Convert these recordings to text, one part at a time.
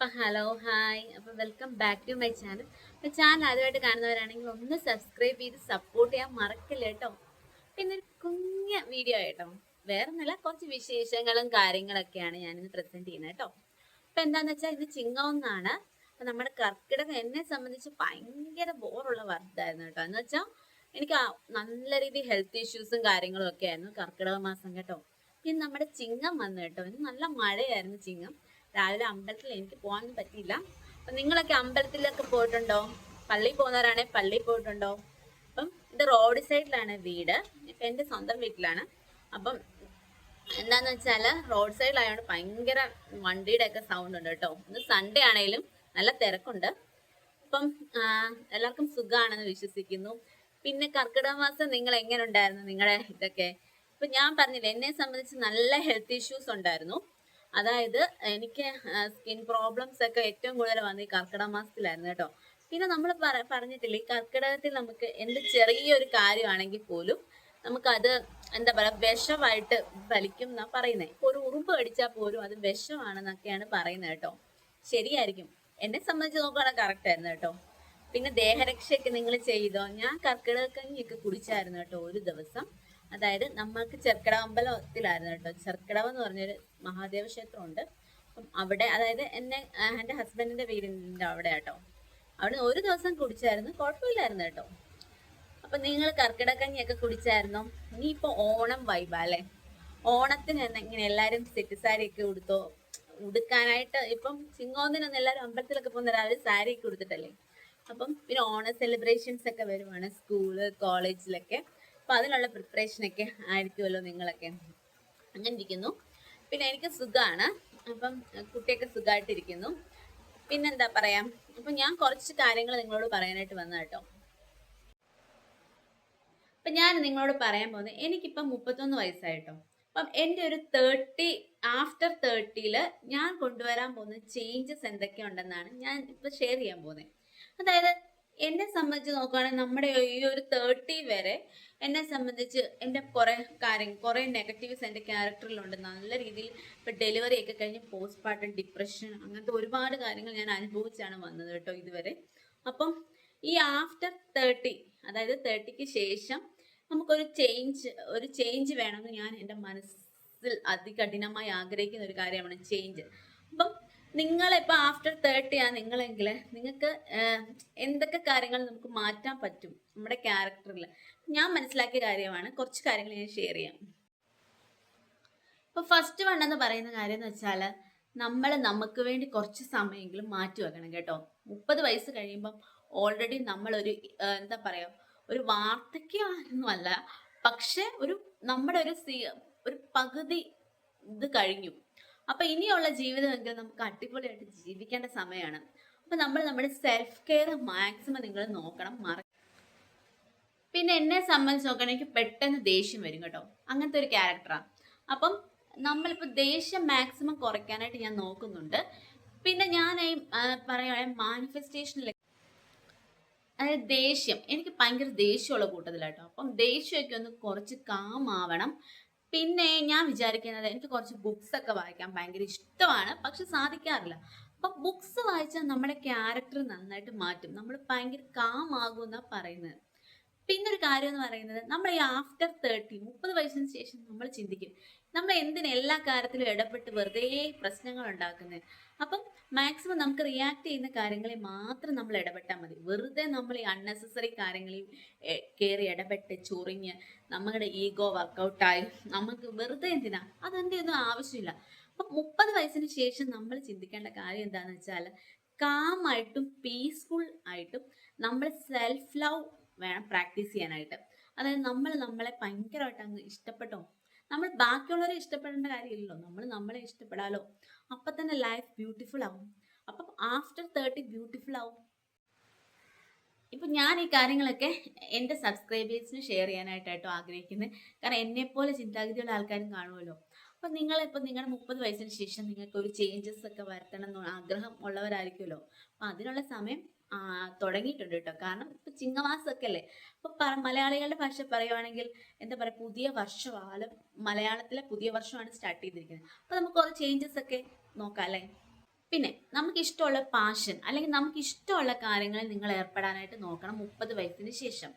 അപ്പം hello hi. അപ്പം welcome back to my channel. അപ്പം ചാനൽ ആദ്യമായിട്ട് കാണുന്നവരാണെങ്കിൽ ഒന്ന് സബ്സ്ക്രൈബ് ചെയ്ത് സപ്പോർട്ട് ചെയ്യാൻ മറക്കില്ല കേട്ടോ. പിന്നെ ഒരു കുഞ്ഞ വീഡിയോ ആയിട്ടോ. വേറെ നല്ല കുറച്ച് വിശേഷങ്ങളും കാര്യങ്ങളൊക്കെയാണ് ഞാനിന്ന് പ്രസന്റ് ചെയ്യുന്നത് കേട്ടോ. അപ്പം എന്താണെന്ന് വെച്ചാൽ ഇത് ചിങ്ങമെന്നാണ് അപ്പം നമ്മുടെ കർക്കിടകം എന്നെ സംബന്ധിച്ച് ഭയങ്കര ബോറുള്ള വർദ്ധമായിരുന്നു കേട്ടോ. എന്ന് വെച്ചാൽ എനിക്ക് നല്ല രീതിയിൽ ഹെൽത്ത് ഇഷ്യൂസും കാര്യങ്ങളും ഒക്കെ ആയിരുന്നു കർക്കിടക മാസം കേട്ടോ. പിന്നെ നമ്മുടെ ചിങ്ങം വന്നു കേട്ടോ. നല്ല മഴയായിരുന്നു ചിങ്ങം. രാവിലെ അമ്പലത്തിൽ എനിക്ക് പോകാനൊന്നും പറ്റിയില്ല. അപ്പം നിങ്ങളൊക്കെ അമ്പലത്തിലൊക്കെ പോയിട്ടുണ്ടോ? പള്ളി പോകുന്നവരാണെങ്കിൽ പള്ളി പോയിട്ടുണ്ടോ? അപ്പം ഇത് റോഡ് സൈഡിലാണ് വീട്. ഇപ്പം എന്റെ സ്വന്തം വീട്ടിലാണ്. അപ്പം എന്താന്ന് വെച്ചാൽ റോഡ് സൈഡിലായതുകൊണ്ട് ഭയങ്കര വണ്ടിയുടെ ഒക്കെ സൗണ്ട് ഉണ്ട് കേട്ടോ. ഇന്ന് സൺഡേ ആണെങ്കിലും നല്ല തിരക്കുണ്ട്. അപ്പം എല്ലാവർക്കും സുഖമാണെന്ന് വിശ്വസിക്കുന്നു. പിന്നെ കർക്കിടക മാസം നിങ്ങൾ എങ്ങനെ ഉണ്ടായിരുന്നു നിങ്ങളുടെ ഇതൊക്കെ? ഇപ്പൊ ഞാൻ പറഞ്ഞില്ലേ എന്നെ സംബന്ധിച്ച് നല്ല ഹെൽത്ത് ഇഷ്യൂസ് ഉണ്ടായിരുന്നു. അതായത് എനിക്ക് സ്കിൻ പ്രോബ്ലംസ് ഒക്കെ ഏറ്റവും കൂടുതൽ വന്നത് ഈ കർക്കിടക മാസത്തിലായിരുന്നു കേട്ടോ. പിന്നെ നമ്മൾ പറഞ്ഞിട്ടില്ലേ ഈ കർക്കിടകത്തിൽ നമുക്ക് എന്ത് ചെറിയൊരു കാര്യമാണെങ്കിൽ പോലും നമുക്കത് എന്താ പറയാ വിഷമായിട്ട് വലിക്കും എന്നാ പറയുന്നത് ഇപ്പൊ ഒരു ഉറുമ്പ് കടിച്ചാൽ പോലും അത് വിഷമാണെന്നൊക്കെയാണ് പറയുന്നത് കേട്ടോ. ശരിയായിരിക്കും. എന്നെ സംബന്ധിച്ച് നോക്കുകയാണെങ്കിൽ കറക്റ്റ് ആയിരുന്നു കേട്ടോ. പിന്നെ ദേഹരക്ഷയൊക്കെ നിങ്ങൾ ചെയ്തോ? ഞാൻ കർക്കിടക കഞ്ഞിയൊക്കെ കുടിച്ചായിരുന്നു കേട്ടോ ഒരു ദിവസം. അതായത് നമ്മൾക്ക് ചെർക്കട അമ്പലത്തിലായിരുന്നു കേട്ടോ. ചെർക്കടവ് എന്ന് പറഞ്ഞൊരു മഹാദേവ ക്ഷേത്രമുണ്ട് അപ്പം അവിടെ അതായത് എന്നെ എന്റെ ഹസ്ബൻഡിന്റെ വീടിന്റെ അവിടെ കേട്ടോ. അവിടെ ഒരു ദിവസം കുടിച്ചായിരുന്നു. കുഴപ്പമില്ലായിരുന്നു കേട്ടോ. അപ്പം നിങ്ങൾ കർക്കിടക്കഞ്ഞിയൊക്കെ കുടിച്ചായിരുന്നോ? ഇനിയിപ്പോൾ ഓണം വൈബാ അല്ലേ? ഓണത്തിന് ഇങ്ങനെ എല്ലാവരും സെറ്റ് സാരിയൊക്കെ കൊടുത്തോ ഉടുക്കാനായിട്ട് ഇപ്പം ചിങ്ങോന്നിനൊന്നും എല്ലാവരും അമ്പലത്തിലൊക്കെ പോകുന്ന ഒരാൾ സാരിയൊക്കെ കൊടുത്തിട്ടല്ലേ അപ്പം പിന്നെ ഓണ സെലിബ്രേഷൻസ് ഒക്കെ വരുവാണ് സ്കൂൾ കോളേജിലൊക്കെ അപ്പൊ അതിനുള്ള പ്രിപ്പറേഷൻ ഒക്കെ ആയിരിക്കുമല്ലോ നിങ്ങളൊക്കെ. അങ്ങനെ ഇരിക്കുന്നു. പിന്നെ എനിക്ക് സുഖമാണ് അപ്പം കുട്ടിയൊക്കെ സുഖമായിട്ടിരിക്കുന്നു പിന്നെന്താ പറയാം? അപ്പൊ ഞാൻ കുറച്ച് കാര്യങ്ങൾ നിങ്ങളോട് പറയാനായിട്ട് വന്ന കേട്ടോ. അപ്പൊ ഞാൻ നിങ്ങളോട് പറയാൻ പോകുന്നത് എനിക്കിപ്പം മുപ്പത്തൊന്ന് വയസ്സായിട്ടോ അപ്പം എന്റെ ഒരു തേർട്ടി ആഫ്റ്റർ തേർട്ടിയിൽ ഞാൻ കൊണ്ടുവരാൻ പോകുന്ന ചേഞ്ചസ് എന്തൊക്കെയുണ്ടെന്നാണ് ഞാൻ ഇപ്പം ഷെയർ ചെയ്യാൻ പോകുന്നത് അതായത് എന്നെ സംബന്ധിച്ച് നോക്കുകയാണെങ്കിൽ നമ്മുടെ ഈ ഒരു തേർട്ടി വരെ എന്നെ സംബന്ധിച്ച് എന്റെ കുറേ കാര്യങ്ങൾ കുറേ നെഗറ്റീവ്സ് എന്റെ ക്യാരക്ടറിലുണ്ട് നല്ല രീതിയിൽ ഇപ്പം ഡെലിവറി ഒക്കെ കഴിഞ്ഞ് പോസ്റ്റ് പാർട്ടം ഡിപ്രഷൻ അങ്ങനത്തെ ഒരുപാട് കാര്യങ്ങൾ ഞാൻ അനുഭവിച്ചാണ് വന്നത് കേട്ടോ ഇതുവരെ. അപ്പം ഈ ആഫ്റ്റർ തേർട്ടി അതായത് തേർട്ടിക്ക് ശേഷം നമുക്കൊരു ചേഞ്ച് ഒരു ചേഞ്ച് വേണമെന്ന് ഞാൻ എന്റെ മനസ്സിൽ അതികഠിനമായി ആഗ്രഹിക്കുന്ന ഒരു കാര്യമാണ് ചേഞ്ച് അപ്പം നിങ്ങളിപ്പോൾ ആഫ്റ്റർ തേർട്ടി ആ നിങ്ങളെങ്കിൽ നിങ്ങൾക്ക് എന്തൊക്കെ കാര്യങ്ങൾ നമുക്ക് മാറ്റാൻ പറ്റും നമ്മുടെ ക്യാരക്ടറിൽ ഞാൻ മനസ്സിലാക്കിയ കാര്യമാണ്. കുറച്ച് കാര്യങ്ങൾ ഞാൻ ഷെയർ ചെയ്യാം. ഇപ്പൊ ഫസ്റ്റ് വൺ എന്ന് പറയുന്ന കാര്യം എന്ന് വെച്ചാൽ നമ്മൾ നമുക്ക് വേണ്ടി കുറച്ച് സമയമെങ്കിലും മാറ്റി വെക്കണം കേട്ടോ. മുപ്പത് വയസ്സ് കഴിയുമ്പം ഓൾറെഡി നമ്മളൊരു എന്താ പറയാ ഒരു വാർദ്ധക്യമൊന്നും അല്ല. പക്ഷെ ഒരു നമ്മുടെ ഒരു ഒരു പകുതി ഇത് കഴിഞ്ഞു. അപ്പൊ ഇനിയുള്ള ജീവിതമെങ്കിൽ നമുക്ക് അടിപൊളിയായിട്ട് ജീവിക്കേണ്ട സമയമാണ് അപ്പൊ നമ്മൾ നമ്മുടെ സെൽഫ് കെയർ മാക്സിമം നിങ്ങൾ നോക്കണം മറ പിന്നെ എന്നെ സംബന്ധിച്ച് നോക്കുകയാണെങ്കിൽ എനിക്ക് പെട്ടെന്ന് ദേഷ്യം വരും കേട്ടോ. അങ്ങനത്തെ ഒരു ക്യാരക്ടറാണ് അപ്പം നമ്മളിപ്പോൾ ദേഷ്യം മാക്സിമം കുറയ്ക്കാനായിട്ട് ഞാൻ നോക്കുന്നുണ്ട്. പിന്നെ ഞാൻ പറയുകയാണെങ്കിൽ മാനിഫെസ്റ്റേഷനിൽ അതായത് ദേഷ്യം. എനിക്ക് ഭയങ്കര ദേഷ്യമുള്ള കൂട്ടത്തിലാട്ടോ. അപ്പം ദേഷ്യമൊക്കെ ഒന്ന് കുറച്ച് കാമാവണം പിന്നെ ഞാൻ വിചാരിക്കുന്നത് എനിക്ക് കുറച്ച് ബുക്സ് ഒക്കെ വായിക്കാൻ ഭയങ്കര ഇഷ്ടമാണ് പക്ഷെ സാധിക്കാറില്ല. അപ്പൊ ബുക്സ് വായിച്ചാൽ നമ്മുടെ ക്യാരക്ടർ നന്നായിട്ട് മാറ്റും. നമ്മൾ ഭയങ്കര കാം ആകും എന്നാ പറയുന്നത്. പിന്നെ ഒരു കാര്യം എന്ന് പറയുന്നത് നമ്മൾ ഈ ആഫ്റ്റർ തേർട്ടി മുപ്പത് വയസ്സിന് ശേഷം നമ്മൾ ചിന്തിക്കും. നമ്മൾ എന്തിന് എല്ലാ കാര്യത്തിലും ഇടപെട്ട് വെറുതെ പ്രശ്നങ്ങൾ ഉണ്ടാക്കുന്നത് അപ്പം മാക്സിമം നമുക്ക് റിയാക്ട് ചെയ്യുന്ന കാര്യങ്ങളിൽ മാത്രം നമ്മൾ ഇടപെട്ടാൽ മതി. വെറുതെ നമ്മൾ ഈ അൺനെസസറി കാര്യങ്ങളിൽ കയറി ഇടപെട്ട് ചൊറിഞ്ഞ് നമ്മുടെ ഈഗോ വർക്കൗട്ടായി നമുക്ക് വെറുതെ എന്തിനാ? അതെന്റെ ഒന്നും ആവശ്യമില്ല. അപ്പം മുപ്പത് വയസ്സിന് ശേഷം നമ്മൾ ചിന്തിക്കേണ്ട കാര്യം എന്താണെന്ന് വെച്ചാൽ കാമായിട്ടും പീസ്ഫുൾ ആയിട്ടും നമ്മൾ സെൽഫ് ലവ് വേണം പ്രാക്ടീസ് ചെയ്യാനായിട്ട്. അതായത് നമ്മൾ നമ്മളെ ഭയങ്കരമായിട്ട് അങ്ങ് ഇഷ്ടപ്പെട്ടോ? നമ്മൾ ബാക്കിയുള്ളവരെ ഇഷ്ടപ്പെടേണ്ട കാര്യമില്ലല്ലോ. നമ്മൾ നമ്മളെ ഇഷ്ടപ്പെടാലോ? അപ്പം തന്നെ ലൈഫ് ബ്യൂട്ടിഫുൾ ആവും. അപ്പം ആഫ്റ്റർ തേർട്ടി ബ്യൂട്ടിഫുൾ ആവും. ഇപ്പം ഞാൻ ഈ കാര്യങ്ങളൊക്കെ എന്റെ സബ്സ്ക്രൈബേഴ്സിന് ഷെയർ ചെയ്യാനായിട്ടാട്ടോ ആഗ്രഹിക്കുന്നത് കാരണം എന്നെപ്പോലെ ചിന്താഗതിയുള്ള ആൾക്കാരും കാണുമല്ലോ അപ്പം നിങ്ങളിപ്പോൾ നിങ്ങളുടെ മുപ്പത് വയസ്സിന് ശേഷം നിങ്ങൾക്ക് ഒരു ചേഞ്ചസ് ഒക്കെ വരുത്തണം എന്ന് ആഗ്രഹം ഉള്ളവരായിരിക്കുമല്ലോ. അപ്പം അതിനുള്ള സമയം തുടങ്ങിയിട്ടുണ്ട് കേട്ടോ. കാരണം ഇപ്പം ചിങ്ങമാസമൊക്കെ അല്ലേ അപ്പം മലയാളികളുടെ ഭാഷ പറയുവാണെങ്കിൽ എന്താ പറയുക പുതിയ വർഷമാണ് മലയാളത്തിലെ പുതിയ വർഷമാണ് സ്റ്റാർട്ട് ചെയ്തിരിക്കുന്നത്. അപ്പം നമുക്ക് കുറേ ചേഞ്ചസ് ഒക്കെ നോക്കാം അല്ലേ? പിന്നെ നമുക്ക് ഇഷ്ടമുള്ള പാഷൻ അല്ലെങ്കിൽ നമുക്ക് ഇഷ്ടമുള്ള കാര്യങ്ങളിൽ നിങ്ങൾ ഏർപ്പെടാനായിട്ട് നോക്കണം മുപ്പത് വയസ്സിന് ശേഷം.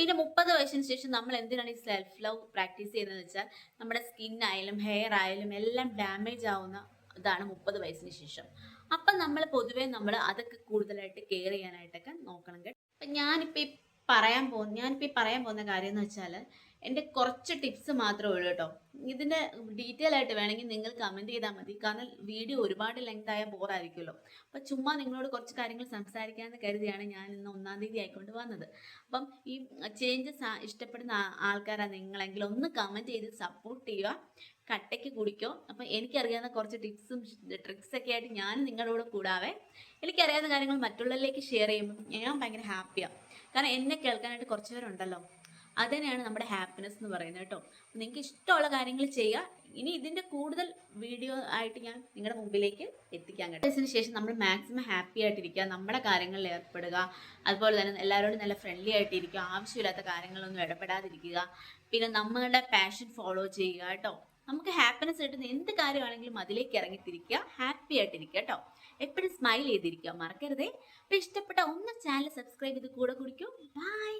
പിന്നെ മുപ്പത് വയസ്സിന് ശേഷം നമ്മൾ എന്തിനാണ് ഈ സെൽഫ് ലവ് പ്രാക്ടീസ് ചെയ്യുന്നത് വെച്ചാൽ നമ്മുടെ സ്കിൻ ആയാലും ഹെയർ ആയാലും എല്ലാം ഡാമേജ് ആവുന്ന ഇതാണ് മുപ്പത് വയസ്സിന് ശേഷം. അപ്പം നമ്മൾ പൊതുവേ നമ്മൾ അതൊക്കെ കൂടുതലായിട്ട് കെയർ ചെയ്യാനായിട്ടൊക്കെ നോക്കണം കേട്ടോ. അപ്പം ഞാനിപ്പോൾ ഈ പറയാൻ പോകുന്ന ഞാനിപ്പോൾ ഈ പറയാൻ പോകുന്ന കാര്യം എന്ന് വെച്ചാൽ എന്റെ കുറച്ച് ടിപ്സ് മാത്രമേ ഉള്ളൂ കേട്ടോ. ഇതിന്റെ ഡീറ്റെയിൽ ആയിട്ട് വേണമെങ്കിൽ നിങ്ങൾ കമന്റ് ചെയ്താൽ മതി. കാരണം വീഡിയോ ഒരുപാട് ലെങ്ത് ആയ ബോറായിരിക്കുമല്ലോ അപ്പോൾ ചുമ്മാ നിങ്ങളോട് കുറച്ച് കാര്യങ്ങൾ സംസാരിക്കാമെന്ന് കരുതിയാണ് ഞാൻ ഇന്ന് ഒന്നാം തീയതി ആയിക്കൊണ്ട് വന്നത്. അപ്പം ഈ ചേഞ്ചസ് ഇഷ്ടപ്പെടുന്ന ആൾക്കാരാണ് നിങ്ങളെങ്കിൽ ഒന്ന് കമന്റ് ചെയ്ത് സപ്പോർട്ട് ചെയ്യുക. കട്ടയ്ക്ക് കുടിക്കോ. അപ്പം എനിക്കറിയാവുന്ന കുറച്ച് ടിപ്സും ട്രിക്സൊക്കെ ആയിട്ട് ഞാൻ നിങ്ങളോട് കൂടാവേ. എനിക്കറിയാവുന്ന കാര്യങ്ങൾ മറ്റുള്ളവരിലേക്ക് ഷെയർ ചെയ്യുമ്പോൾ ഞാൻ ഭയങ്കര ഹാപ്പിയാണ് കാരണം എന്നെ കേൾക്കാനായിട്ട് കുറച്ച് പേരുണ്ടല്ലോ. അത് തന്നെയാണ് നമ്മുടെ ഹാപ്പിനെസ് എന്ന് പറയുന്നത് കേട്ടോ. നിങ്ങൾക്ക് ഇഷ്ടമുള്ള കാര്യങ്ങൾ ചെയ്യുക. ഇനി ഇതിന്റെ കൂടുതൽ വീഡിയോ ആയിട്ട് ഞാൻ നിങ്ങളുടെ മുമ്പിലേക്ക് എത്തിക്കാൻ കേട്ടോ. അതിന് ശേഷം നമ്മൾ മാക്സിമം ഹാപ്പി ആയിട്ടിരിക്കുക. നമ്മുടെ കാര്യങ്ങളിൽ ഏർപ്പെടുക. അതുപോലെ തന്നെ എല്ലാവരോടും നല്ല ഫ്രണ്ട്ലി ആയിട്ടിരിക്കുക. ആവശ്യമില്ലാത്ത കാര്യങ്ങളൊന്നും ഇടപെടാതിരിക്കുക. പിന്നെ നമ്മളുടെ പാഷൻ ഫോളോ ചെയ്യുക കേട്ടോ. നമുക്ക് ഹാപ്പിനെസ് കിട്ടുന്ന എന്ത് കാര്യമാണെങ്കിലും അതിലേക്ക് ഇറങ്ങിത്തിരിക്കുക. ഹാപ്പി ആയിട്ടിരിക്കുക കേട്ടോ. എപ്പോഴും സ്മൈൽ ചെയ്തിരിക്കുക. മറക്കരുതേ. അപ്പൊ ഇഷ്ടപ്പെട്ട ഒന്ന് ചാനൽ സബ്സ്ക്രൈബ് ചെയ്ത് കൂടെ കുടിക്കൂ. ബൈ